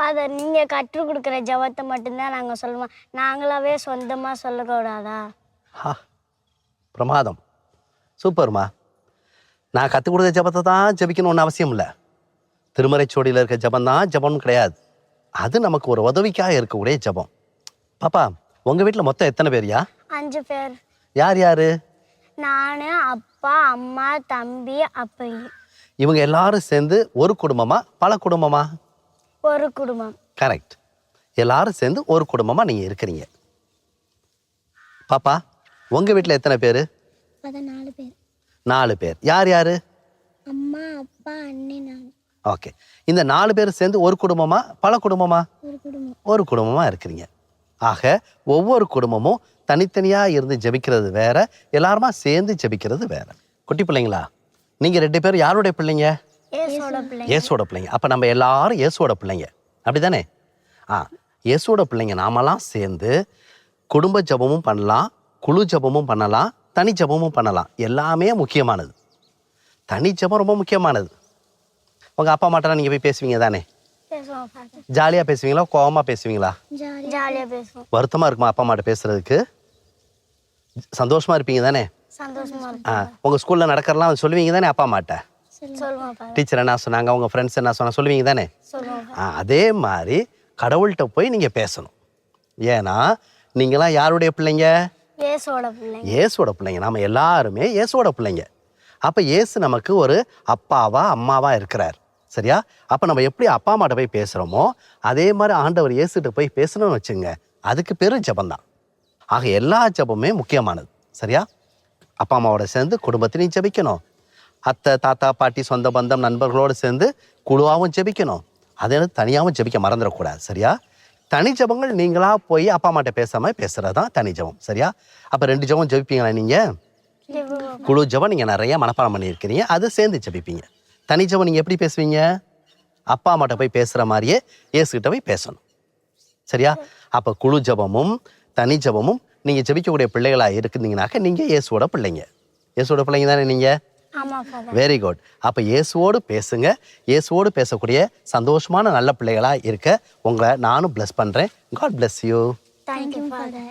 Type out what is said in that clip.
Father நீங்க கற்றுக் கொடுக்குற ஜெபத்தை மட்டும்தான் நாங்க சொல்லுவோம். நாங்களாவே சொந்தமா சொல்லக்கூடாதா? ஹா பிரமாதம். சூப்பர்மா. நான் கற்றுக் கொடுத்த ஜபத்தை தான் ஜபிக்கணும்னு அவசியம் இல்லை. திருமறைச்சோடியில் இருக்க ஜபம் தான் ஜபம் கிடையாது. அது நமக்கு ஒரு உதவிக்காக இருக்கக்கூடிய ஜபம். பாப்பா உங்கள் வீட்டில் மொத்தம் எத்தனை பேர்யா அஞ்சு பேர். யார் யார்? நான் அப்பா அம்மா தம்பி அப்பை இவங்க எல்லாரும் சேர்ந்து ஒரு குடும்பமா பல குடும்பமா? ஒரு குடும்பம். கரெக்ட் எல்லாரும் சேர்ந்து ஒரு குடும்பமாக நீங்கள் இருக்கிறீங்க. பாப்பா உங்கள் வீட்டில் எத்தனை பேர்? பதினாலு பேர். நாலு பேர். யார் யார்? அம்மா அப்பா அண்ணி நான். ஓகே இந்த நாலு பேர் சேர்ந்து ஒரு குடும்பமா? பல குடும்பமா. ஒரு குடும்பம் இருக்கிறீங்க. ஆக ஒவ்வொரு குடும்பமும் தனித்தனியா இருந்து ஜெபிக்கிறது வேற எல்லாருமா சேர்ந்து ஜெபிக்கிறது வேற. குட்டி பிள்ளைங்களா நீங்க ரெண்டு பேரும் யாருடைய பிள்ளைங்க? இயேசுவோட பிள்ளைங்க. அப்ப நம்ம எல்லாரும் இயேசுவோட பிள்ளைங்க. அப்படிதானே? ஆ இயேசுவோட பிள்ளைங்க நாமெல்லாம் சேர்ந்து குடும்ப ஜெபமும் பண்ணலாம் குழு ஜெபமும் பண்ணலாம் தனி ஜெபமும் பண்ணலாம். எல்லாமே முக்கியமானது. தனி ஜெபம் ரொம்ப முக்கியமானது. உங்க அப்பா அம்மாட்டெல்லாம் நீங்க போய் பேசுவீங்க தானே? பேசுவோம் ஃபாதர் ஜாலியா பேசுவீங்களா? கோவமா பேசுவீங்களா? ஜாலியா பேசுவோம். வருத்தமா இருக்குமா அப்பா அம்மாட்ட பேசுறதுக்கு? சந்தோஷமா இருப்பீங்க தானே? சந்தோஷமா ஆ உங்க ஸ்கூல்ல நடக்கிறலாம் சொல்லுவீங்க தானே அப்பா அம்மாட்ட டீச்சர் என்ன சொன்னாங்க? உங்க ஃப்ரெண்ட்ஸ் என்ன சொன்னா சொல்லுவீங்க தானே? அதே மாதிரி கடவுள்கிட்ட போய் நீங்க பேசணும். ஏன்னா நீங்களாம் யாருடைய பிள்ளைங்க? இயேசுவோட பிள்ளைங்க. நாம எல்லாருமே இயேசுவோட பிள்ளைங்க. அப்ப இயேசு நமக்கு ஒரு அப்பாவா அம்மாவா இருக்கிறார். சரியா? அப்ப நம்ம எப்படி அப்பா அம்மாட்ட போய் பேசுறோமோ அதே மாதிரி ஆண்டவர் இயேசுகிட்ட போய் பேசணும்னு வச்சுங்க அதுக்கு பேரு ஜெபம்தான். ஆக எல்லா ஜெபமே முக்கியமானது. சரியா? அப்பா அம்மாவோட சேர்ந்து குடும்பத்திலையும் ஜெபிக்கணும். அத்தை தாத்தா பாட்டி சொந்த பந்தம் நண்பர்களோடு சேர்ந்து குழுவாகவும் ஜெபிக்கணும். அதே தனியாகவும் ஜெபிக்க மறந்துடக்கூடாது சரியா? தனி ஜெபங்கள் நீங்களா போய் அப்பா அம்மாட்ட பேசாம பேசுறது தான் தனி ஜெபம் சரியா? அப்போ ரெண்டு ஜெபம் ஜெபிப்பீங்களா நீங்க? குழு ஜெபம் நீங்க நிறைய மனப்பாடம் பண்ணியிருக்கிறீங்க அது சேர்ந்து ஜெபிப்பீங்க. தனி ஜெபம் நீங்க எப்படி பேசுவீங்க? அப்பா அம்மாட்ட போய் பேசுற மாதிரியே இயேசுகிட்ட போய் பேசணும் சரியா? அப்போ குழு ஜெபமும் தனி ஜெபமும் நீங்க ஜபிக்கக்கூடிய பிள்ளைகளா இருக்குந்தீங்கனாக்க நீங்க இயேசுவோட பிள்ளைங்க. இயேசுவோட பிள்ளைங்க தானே நீங்க? வெரி குட் அப்போ இயேசுவோடு பேசுங்க. இயேசுவோடு பேசக்கூடிய சந்தோஷமான நல்ல பிள்ளைகளா இருக்க உங்களை நானும் bless பண்றேன். God bless you